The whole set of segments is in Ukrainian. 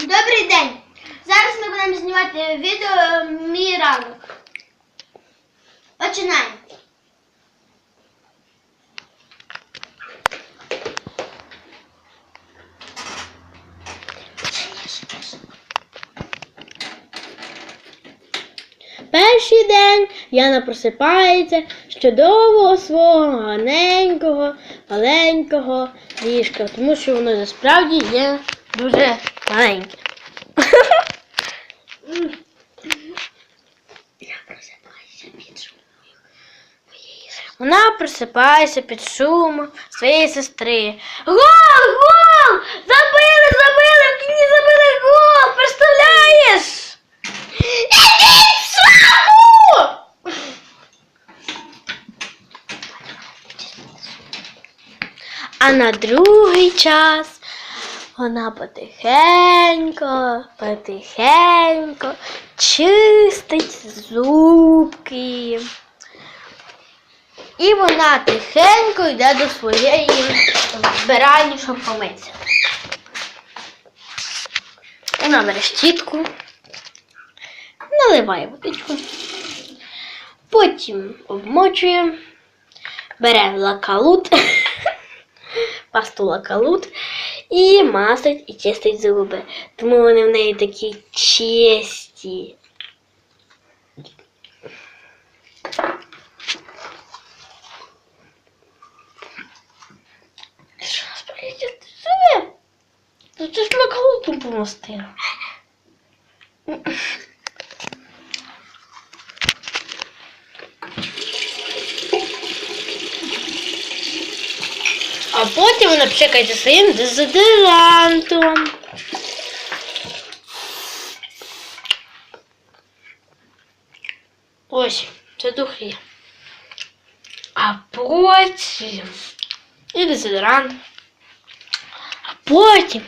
Добрий день! Зараз ми будемо знімати відео мій ранок. Починаємо. Перший день Яна просипається з чудового свого гарненького, маленького ліжка, тому що воно насправді є дуже маленьке. Я просипаюся під шумом. Вона просипається під шумом своєї сестри. Гол! Гол! Забили, забили! В кінці забили гол! Представляєш? Ідіть в сраку! А на другий час вона потихенько, потихенько чистить зубки. І вона тихенько йде до своєї збиральні, щоб помитися. Вона бере щітку, наливає водичку, потім обмочує, бере лакалут, пасту лакалут і масить і чистить зуби. Тому вони в неї такі чисті. Що нас це ж лакалутом помостила. А потім вона пшикається своїм дезодорантом. Ось, це духи. А потім і дезодорант. А потім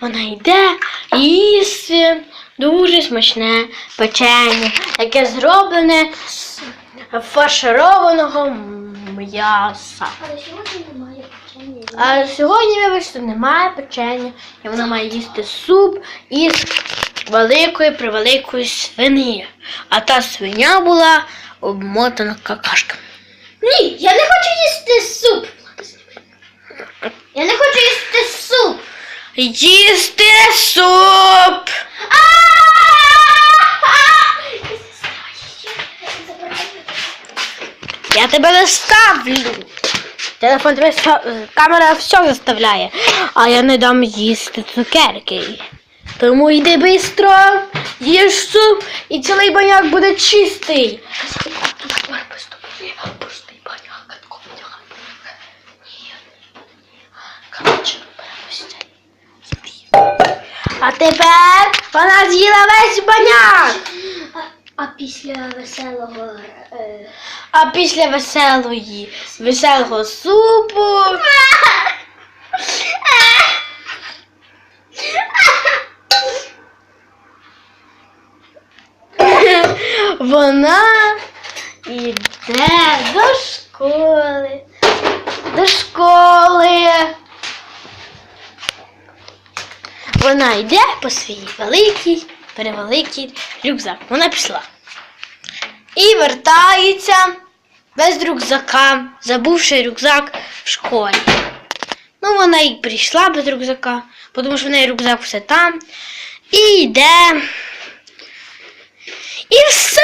вона йде і їсти дуже смачне печення, яке зроблене з фаршированого м'яса. Але сьогодні немає. А сьогодні, вибачте, немає печення, і вона має їсти суп із великої превеликої свині. А та свиня була обмотана какашками. Ні, я не хочу їсти суп. Я не хочу їсти суп. Їсти суп! Я тебе не ставлю. Телефон тебе все- камера все заставляє, а я не дам їсти цукерки. Тому йди швидко, їж суп і цілий баняк буде чистий. А тепер вона з'їла весь баняк. А, а після веселого. Е... А після веселої, веселого супу. Вона йде до школи. До школи. Вона йде по своїй великій, перевеликий рюкзак. Вона пішла і вертається без рюкзака, забувши рюкзак в школі. Ну, вона і прийшла без рюкзака, тому що в неї рюкзак все там. І йде. І все!